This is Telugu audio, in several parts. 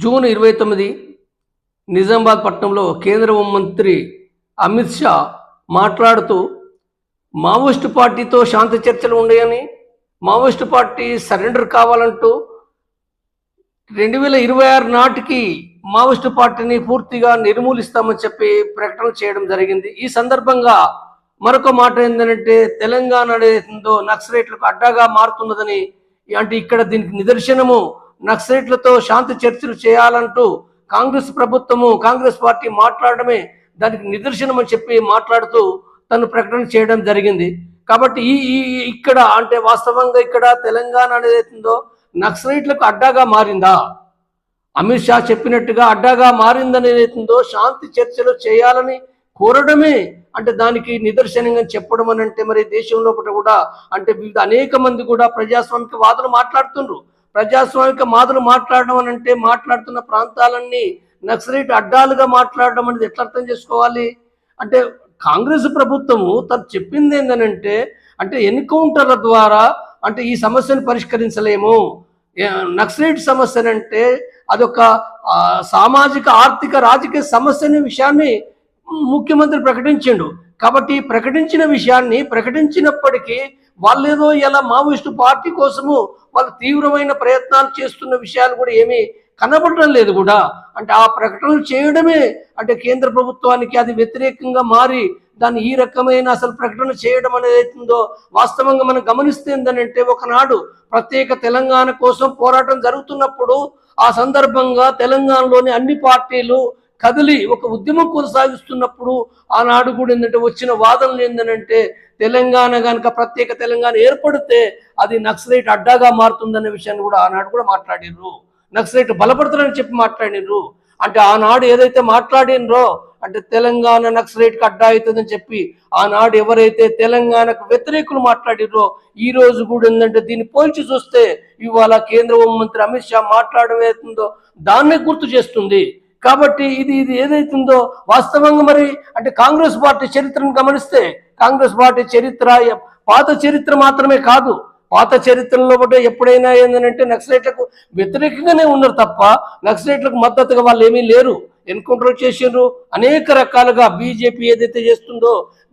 జూన్ ఇరవై తొమ్మిది నిజామాబాద్ పట్టణంలో కేంద్ర హోంమంత్రి అమిత్ షా మాట్లాడుతూ మావోయిస్టు పార్టీతో శాంతి చర్చలు ఉన్నాయని మావోయిస్టు పార్టీ సరెండర్ కావాలంటూ రెండు వేల ఇరవై ఆరు నాటికి మావోయిస్టు పార్టీని పూర్తిగా నిర్మూలిస్తామని చెప్పి ప్రకటన చేయడం జరిగింది. ఈ సందర్భంగా మరొక మాట ఏంటంటే తెలంగాణ ఏదో నక్సలైట్లకు అడ్డాగా మారుతున్నదని అంటే ఇక్కడ దీనికి నిదర్శనము నక్సలైట్లతో శాంతి చర్చలు చేయాలంటూ కాంగ్రెస్ ప్రభుత్వము కాంగ్రెస్ పార్టీ మాట్లాడడమే దానికి నిదర్శనం అని చెప్పి మాట్లాడుతూ తను ప్రకటన చేయడం జరిగింది. కాబట్టి ఈ ఈ ఇక్కడ అంటే వాస్తవంగా ఇక్కడ తెలంగాణ అనేది అవుతుందో నక్సలైట్లకు అడ్డాగా మారిందా? అమిత్ షా చెప్పినట్టుగా అడ్డాగా మారిందని ఏతుందో శాంతి చర్చలు చేయాలని కోరడమే అంటే దానికి నిదర్శనంగా చెప్పడం అని అంటే మరి దేశంలో ఒకటి కూడా అంటే వివిధ అనేక మంది కూడా ప్రజాస్వామిక వాదులు మాట్లాడుతుండ్రు. ప్రజాస్వామిక మాదులు మాట్లాడడం అని అంటే మాట్లాడుతున్న ప్రాంతాలన్నీ నక్సలైట్ అడ్డాలుగా మాట్లాడడం అనేది ఎట్లా అర్థం చేసుకోవాలి? అంటే కాంగ్రెస్ ప్రభుత్వము తను చెప్పింది ఏంటనంటే అంటే ఎన్కౌంటర్ల ద్వారా అంటే ఈ సమస్యను పరిష్కరించలేము. నక్సలైట్ సమస్య అంటే అదొక సామాజిక ఆర్థిక రాజకీయ సమస్య అనే విషయాన్ని ముఖ్యమంత్రి ప్రకటించిండు. కాబట్టి ప్రకటించిన విషయాన్ని ప్రకటించినప్పటికీ వాళ్ళు ఏదో ఇలా మావోయిస్టు పార్టీ కోసము వాళ్ళు తీవ్రమైన ప్రయత్నాలు చేస్తున్న విషయాలు కూడా ఏమీ కనబడడం లేదు కూడా. అంటే ఆ ప్రకటనలు చేయడమే అంటే కేంద్ర ప్రభుత్వానికి అది వ్యతిరేకంగా మారి దాన్ని ఈ రకమైన అసలు ప్రకటన చేయడం అనేది అవుతుందో వాస్తవంగా మనం గమనిస్తే ఏంటంటే ఒకనాడు ప్రత్యేక తెలంగాణ కోసం పోరాటం జరుగుతున్నప్పుడు ఆ సందర్భంగా తెలంగాణలోని అన్ని పార్టీలు కదిలి ఒక ఉద్యమం కొనసాగిస్తున్నప్పుడు ఆనాడు కూడా ఏంటంటే వచ్చిన వాదనలు ఏంటంటే తెలంగాణ కనుక ప్రత్యేక తెలంగాణ ఏర్పడితే అది నక్సలైట్ అడ్డాగా మారుతుందనే విషయాన్ని కూడా ఆనాడు కూడా మాట్లాడినరు నక్సలైట్ బలపడతారని చెప్పి మాట్లాడినరు అంటే ఆనాడు ఏదైతే మాట్లాడినరో అంటే తెలంగాణ నక్సలైట్కి అడ్డా అవుతుందని చెప్పి ఆనాడు ఎవరైతే తెలంగాణకు వ్యతిరేకులు మాట్లాడిరో ఈ రోజు కూడా ఏంటంటే దీన్ని పోల్చి చూస్తే ఇవాళ కేంద్ర హోంమంత్రి అమిత్ షా మాట్లాడమేతుందో దాన్నే గుర్తు చేస్తుంది. కాబట్టి ఇది ఇది ఏదైతుందో వాస్తవంగా మరి అంటే కాంగ్రెస్ పార్టీ చరిత్రను గమనిస్తే కాంగ్రెస్ పార్టీ చరిత్ర పాత చరిత్ర మాత్రమే కాదు. పాత చరిత్రలో కూడా ఎప్పుడైనా ఏంటంటే నక్సలైట్లకు వ్యతిరేకంగానే ఉన్నారు తప్ప నక్సలైట్లకు మద్దతుగా వాళ్ళు ఏమీ లేరు ఎన్కౌంటర్ చేసిండ్రు. అనేక రకాలుగా బీజేపీ ఏదైతే చేస్తుందో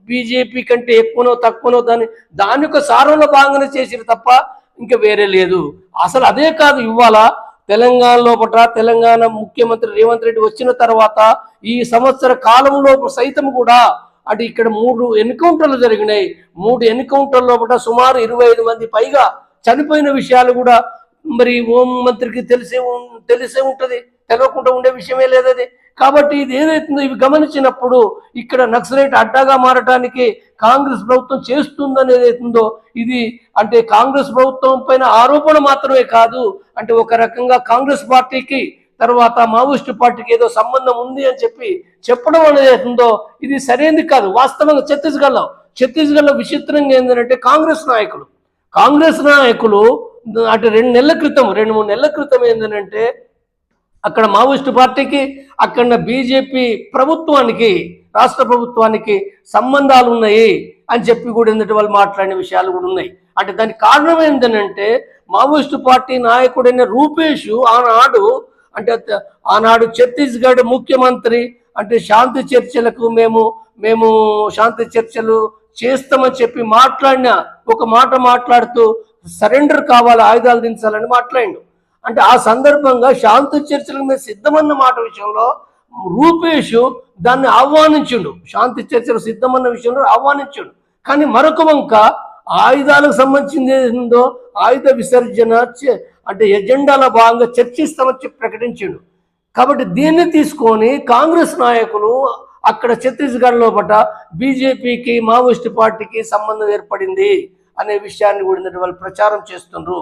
బీజేపీ కంటే ఎక్కువనో తక్కువనో దాని దాని యొక్క సారంలో భాగంగానే చేసిరు తప్ప ఇంకా వేరే లేదు. అసలు అదే కాదు ఇవాళ తెలంగాణ లోపల తెలంగాణ ముఖ్యమంత్రి రేవంత్ రెడ్డి వచ్చిన తర్వాత ఈ సంవత్సర కాలంలో సైతం కూడా అటు ఇక్కడ మూడు ఎన్కౌంటర్లు జరిగినాయి. మూడు ఎన్కౌంటర్ లోపల సుమారు ఇరవై ఐదు మంది పైగా చనిపోయిన విషయాలు కూడా మరి హోం మంత్రికి తెలిసే ఉం- తెలిసే ఉంటుంది. తెలవకుండా ఉండే విషయమే లేదది. కాబట్టి ఇది ఏదైతుందో ఇవి గమనించినప్పుడు ఇక్కడ నక్సలైట్ అడ్డాగా మారటానికి కాంగ్రెస్ ప్రభుత్వం చేస్తుందని ఏదైతుందో ఇది అంటే కాంగ్రెస్ ప్రభుత్వం పైన ఆరోపణ మాత్రమే కాదు అంటే ఒక రకంగా కాంగ్రెస్ పార్టీకి తర్వాత మావోయిస్టు పార్టీకి ఏదో సంబంధం ఉంది అని చెప్పి చెప్పడం అనేది ఉందో ఇది సరైనది కాదు. వాస్తవంగా ఛత్తీస్గఢ్లో ఛత్తీస్గఢ్లో విచిత్రంగా ఏంటంటే కాంగ్రెస్ నాయకులు. కాంగ్రెస్ నాయకులు అటు రెండు నెలల క్రితం రెండు మూడు నెలల క్రితం ఏంటంటే అక్కడ మావోయిస్టు పార్టీకి అక్కడ బీజేపీ ప్రభుత్వానికి రాష్ట్ర ప్రభుత్వానికి సంబంధాలు ఉన్నాయి అని చెప్పి కూడా ఎందుకంటే వాళ్ళు మాట్లాడిన విషయాలు కూడా ఉన్నాయి. అంటే దానికి కారణం ఏంటంటే మావోయిస్టు పార్టీ నాయకుడైన రూపేష్ ఆనాడు అంటే ఆనాడు ఛత్తీస్గఢ్ ముఖ్యమంత్రి అంటే శాంతి చర్చలకు మేము మేము శాంతి చర్చలు చేస్తామని చెప్పి మాట్లాడిన ఒక మాట మాట్లాడుతూ సరెండర్ కావాలి ఆయుధాలు దించాలని మాట్లాడిండు. అంటే ఆ సందర్భంగా శాంతి చర్చలకు మేము సిద్ధమన్న మాట విషయంలో రూపేష్ దాన్ని ఆహ్వానించిండు. శాంతి చర్చలు సిద్ధమన్న విషయంలో ఆహ్వానించిండు. కానీ మరొక వంక ఆయుధాలకు సంబంధించింది ఏందో ఆయుధ విసర్జన అంటే ఎజెండాల భాగంగా చర్చిస్తామని చెప్పి ప్రకటించిండు. కాబట్టి దీన్ని తీసుకొని కాంగ్రెస్ నాయకులు అక్కడ ఛత్తీస్గఢ్ లోపట బీజేపీకి మావోయిస్ట్ పార్టీకి సంబంధం ఏర్పడింది అనే విషయాన్ని కూడా వాళ్ళు ప్రచారం చేస్తుండ్రు.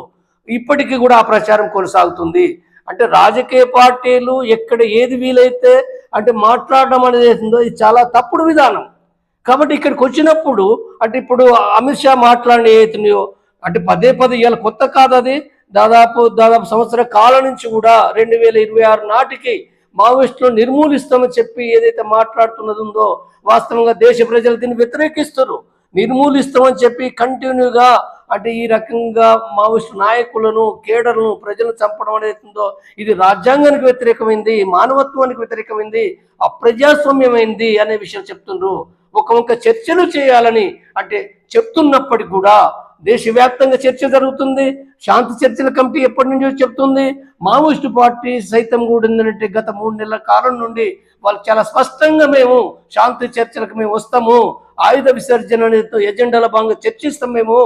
ఇప్పటికీ కూడా ఆ ప్రచారం కొనసాగుతుంది. అంటే రాజకీయ పార్టీలు ఎక్కడ ఏది వీలైతే అంటే మాట్లాడడం అనేది ఏందో ఇది చాలా తప్పుడు విధానం. కాబట్టి ఇక్కడికి వచ్చినప్పుడు అంటే ఇప్పుడు అమిత్ షా మాట్లాడిన ఏతున్నాయో అంటే పదే పదే ఇవాళ కొత్త కాదు అది. దాదాపు దాదాపు సంవత్సర కాలం నుంచి కూడా రెండు వేల ఇరవై ఆరు నాటికి మావోయిస్టులు నిర్మూలిస్తామని చెప్పి ఏదైతే మాట్లాడుతున్నది ఉందో వాస్తవంగా దేశ ప్రజలు దీన్ని వ్యతిరేకిస్తారు. నిర్మూలిస్తామని చెప్పి కంటిన్యూగా అంటే ఈ రకంగా మావోయిస్టు నాయకులను కేడర్లను ప్రజలను చంపడం అనేది ఇది రాజ్యాంగానికి వ్యతిరేకమైంది మానవత్వానికి వ్యతిరేకమైంది అప్రజాస్వామ్యమైంది అనే విషయం చెప్తుండ్రు. ఒక ఒక చర్చలు చేయాలని అంటే చెప్తున్నప్పటికీ కూడా దేశవ్యాప్తంగా చర్చ జరుగుతుంది శాంతి చర్చల కమిటీ ఎప్పటి నుంచో చెప్తుంది మావోయిస్టు పార్టీ సైతం కూడా ఏంటంటే గత మూడు నెలల కాలం నుండి వాళ్ళు చాలా స్పష్టంగా మేము శాంతి చర్చలకు మేము వస్తాము ఆయుధ విసర్జన అనేది ఎజెండాల భాగంగా చర్చిస్తాం మేము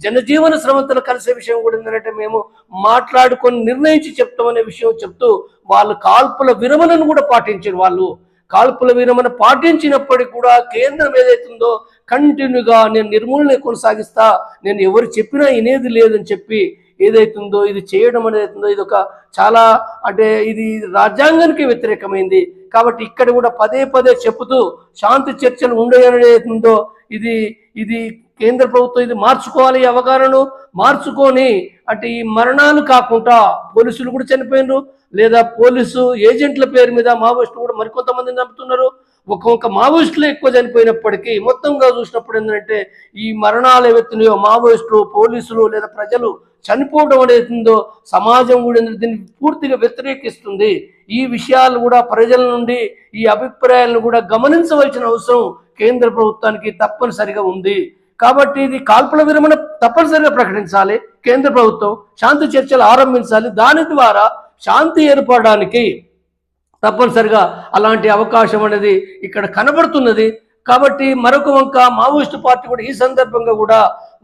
జనజీవన స్రవంతులు కలిసే విషయం కూడా ఏంటంటే మేము మాట్లాడుకొని నిర్ణయించి చెప్తామనే విషయం చెప్తూ వాళ్ళు కాల్పుల విరమణను కూడా పాటించారు వాళ్ళు. కాల్పుల విరమణ పాటించినప్పటికీ కూడా కేంద్రం ఏదైతుందో కంటిన్యూగా నేను నిర్మూలన కొనసాగిస్తా నేను ఎవరు చెప్పినా ఇనేది లేదని చెప్పి ఏదైతుందో ఇది చేయడం అనేది ఇది ఒక చాలా అంటే ఇది రాజ్యాంగానికి వ్యతిరేకమైంది. కాబట్టి ఇక్కడ కూడా పదే పదే చెబుతూ శాంతి చర్చలు ఉండేదో ఇది ఇది కేంద్ర ప్రభుత్వం ఇది మార్చుకోవాలి అవగాహనను మార్చుకొని అటు ఈ మరణాలు కాకుండా పోలీసులు కూడా చనిపోయినారు లేదా పోలీసు ఏజెంట్ల పేరు మీద మావోయిస్టులు కూడా మరికొంతమందిని చంపుతున్నారు. ఒక్కొక్క మావోయిస్టులు ఎక్కువ చనిపోయినప్పటికీ మొత్తంగా చూసినప్పుడు ఏంటంటే ఈ మరణాలు ఏవైతున్నాయో మావోయిస్టులు పోలీసులు లేదా ప్రజలు చనిపోవడం ఏదైతుందో సమాజం కూడా దీన్ని పూర్తిగా వ్యతిరేకిస్తుంది. ఈ విషయాలు కూడా ప్రజల నుండి ఈ అభిప్రాయాలను కూడా గమనించవలసిన అవసరం కేంద్ర ప్రభుత్వానికి తప్పనిసరిగా ఉంది. కాబట్టి ఇది కాల్పుల విరమణ తప్పనిసరిగా ప్రకటించాలి. కేంద్ర ప్రభుత్వం శాంతి చర్చలు ఆరంభించాలి. దాని ద్వారా శాంతి ఏర్పడడానికి తప్పనిసరిగా అలాంటి అవకాశం అనేది ఇక్కడ కనబడుతున్నది. కాబట్టి మరొక వంక మావోయిస్టు పార్టీ కూడా ఈ సందర్భంగా కూడా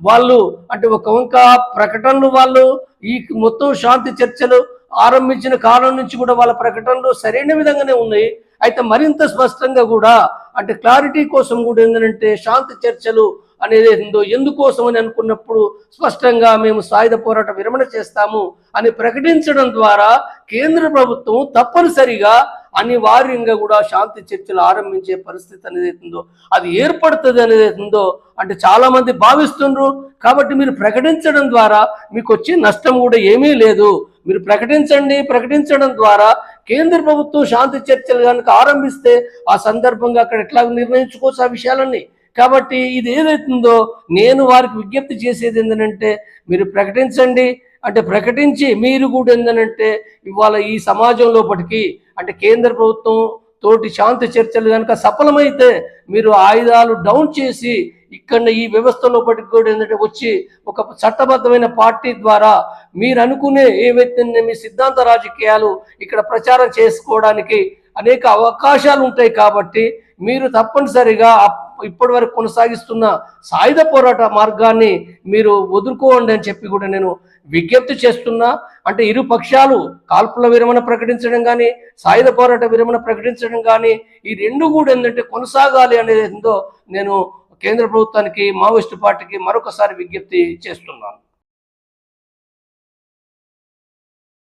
వాళ్ళు అంటే ఒక వంక ప్రకటనలు వాళ్ళు ఈ మొత్తం శాంతి చర్చలు ఆరంభించిన కాలం నుంచి కూడా వాళ్ళ ప్రకటనలు సరైన విధంగానే ఉన్నాయి. అయితే మరింత స్పష్టంగా కూడా అంటే క్లారిటీ కోసం కూడా ఏంటంటే శాంతి చర్చలు అనేది ఏందో ఎందుకోసం అని అనుకున్నప్పుడు స్పష్టంగా మేము సాయుధ పోరాట విరమణ చేస్తాము అని ప్రకటించడం ద్వారా కేంద్ర ప్రభుత్వం తప్పనిసరిగా అనివార్యంగా కూడా శాంతి చర్చలు ఆరంభించే పరిస్థితి అనేది ఉందో అది ఏర్పడుతుంది అనేది ఉందో అంటే చాలామంది భావిస్తుండ్రు. కాబట్టి మీరు ప్రకటించడం ద్వారా మీకు వచ్చే నష్టం కూడా ఏమీ లేదు. మీరు ప్రకటించండి ప్రకటించడం ద్వారా కేంద్ర ప్రభుత్వం శాంతి చర్చలు కనుక ఆరంభిస్తే ఆ సందర్భంగా అక్కడ ఎట్లా నిర్ణయించుకోవచ్చు ఆ విషయాలన్నీ? కాబట్టి ఇది ఏదైతుందో నేను వారికి విజ్ఞప్తి చేసేది ఏంటంటే మీరు ప్రకటించండి. అంటే ప్రకటించి మీరు కూడా ఏంటంటే ఇవాళ ఈ సమాజం లోపటికి అంటే కేంద్ర ప్రభుత్వం తోటి శాంతి చర్చలు కనుక సఫలమైతే మీరు ఆయుధాలు డౌన్ చేసి ఇక్కడ ఈ వ్యవస్థ లోపలికి కూడా ఏంటంటే వచ్చి ఒక చట్టబద్ధమైన పార్టీ ద్వారా మీరు అనుకునే ఏవైతే మీ సిద్ధాంత రాజకీయాలు ఇక్కడ ప్రచారం చేసుకోవడానికి అనేక అవకాశాలు ఉంటాయి కాబట్టి మీరు తప్పనిసరిగా ఆ ఇప్పటి వరకు కొనసాగిస్తున్న సాయుధ పోరాట మార్గాన్ని మీరు వదులుకోండి అని చెప్పి కూడా నేను విజ్ఞప్తి చేస్తున్నా. అంటే ఇరు పక్షాలు కాల్పుల విరమణ ప్రకటించడం కానీ సాయుధ పోరాట విరమణ ప్రకటించడం కానీ ఈ రెండు కూడా ఏంటంటే కొనసాగాలి అనేది ఏందో నేను కేంద్ర ప్రభుత్వానికి మావోయిస్టు పార్టీకి మరొకసారి విజ్ఞప్తి చేస్తున్నాను.